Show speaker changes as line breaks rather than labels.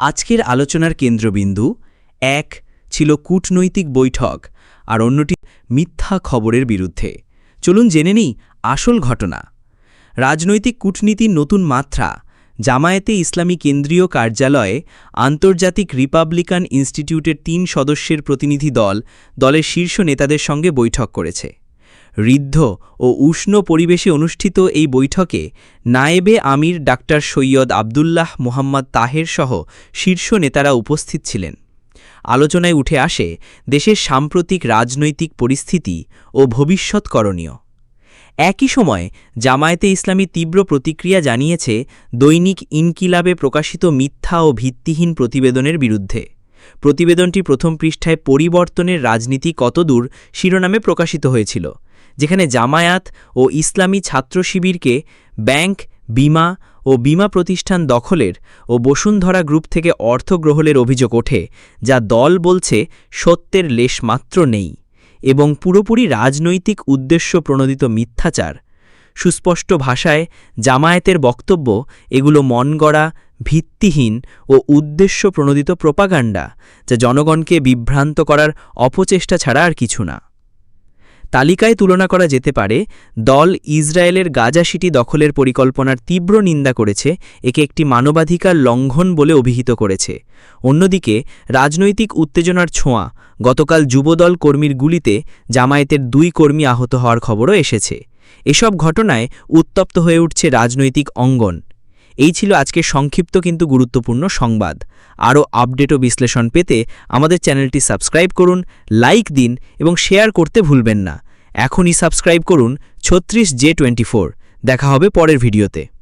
আজকের আলোচনার কেন্দ্রবিন্দু এক ছিল কূটনৈতিক বৈঠক, আর অন্যটি মিথ্যা খবরের বিরুদ্ধে। চলুন জেনে নিই আসল ঘটনা। রাজনৈতিক কূটনীতির নতুন মাত্রা, জামায়াতে ইসলামী কেন্দ্রীয় কার্যালয়ে আন্তর্জাতিক রিপাবলিকান ইনস্টিটিউটের তিন সদস্যের প্রতিনিধি দল, দলের শীর্ষ নেতাদের সঙ্গে বৈঠক করেছে। ঋদ্ধ ও উষ্ণ পরিবেশে অনুষ্ঠিত এই বৈঠকে নায়েবে আমির ডাক্তার সৈয়দ আবদুল্লাহ মোহাম্মদ তাহের সহ শীর্ষ নেতারা উপস্থিত ছিলেন। আলোচনায় উঠে আসে দেশের সাম্প্রতিক রাজনৈতিক পরিস্থিতি ও ভবিষ্যৎ করণীয়। একই সময় জামায়াতে ইসলামী তীব্র প্রতিক্রিয়া জানিয়েছে দৈনিক ইনকিলাবে প্রকাশিত মিথ্যা ও ভিত্তিহীন প্রতিবেদনের বিরুদ্ধে। প্রতিবেদনটি প্রথম পৃষ্ঠায় পরিবর্তনের রাজনীতি কতদূর শিরোনামে প্রকাশিত হয়েছিল। যেখানে জামায়াত ও ইসলামী ছাত্র শিবিরকে ব্যাংক, বিমা ও বিমা প্রতিষ্ঠান দখলের ও বসুন্ধরা গ্রুপ থেকে অর্থ গ্রহণের অভিযোগ ওঠে, যা দল বলছে সত্যের লেশমাত্র নেই এবং পুরোপুরি রাজনৈতিক উদ্দেশ্য প্রণোদিত মিথ্যাচার। সুস্পষ্ট ভাষায়, জামায়াতের বক্তব্য এগুলো মনগড়া ভিত্তিহীন ও উদ্দেশ্য প্রণোদিত প্রোপাগান্ডা, যা জনগণকে বিভ্রান্ত করার অপচেষ্টা ছাড়া আর কিছু না। তালিকায় তুলনা করা যেতে পারে, দল ইসরায়েলের গাজা সিটি দখলের পরিকল্পনার তীব্র নিন্দা করেছে, একে একটি মানবাধিকার লঙ্ঘন বলে অভিহিত করেছে। অন্যদিকে, রাজনৈতিক উত্তেজনার ছোঁয়া, গতকাল যুবদল কর্মীর গুলিতে জামায়াতের দুই কর্মী আহত হওয়ার খবরও এসেছে। এসব ঘটনায় উত্তপ্ত হয়ে উঠছে রাজনৈতিক অঙ্গন। এই ছিল আজকে সংক্ষিপ্ত কিন্তু গুরুত্বপূর্ণ সংবাদ। আরও আপডেট ও বিশ্লেষণ পেতে আমাদের চ্যানেলটি সাবস্ক্রাইব করুন, লাইক দিন এবং শেয়ার করতে ভুলবেন না। এখনই সাবস্ক্রাইব করুন ছত্রিশ জে টোয়েন্টি দেখা হবে পরের ভিডিওতে।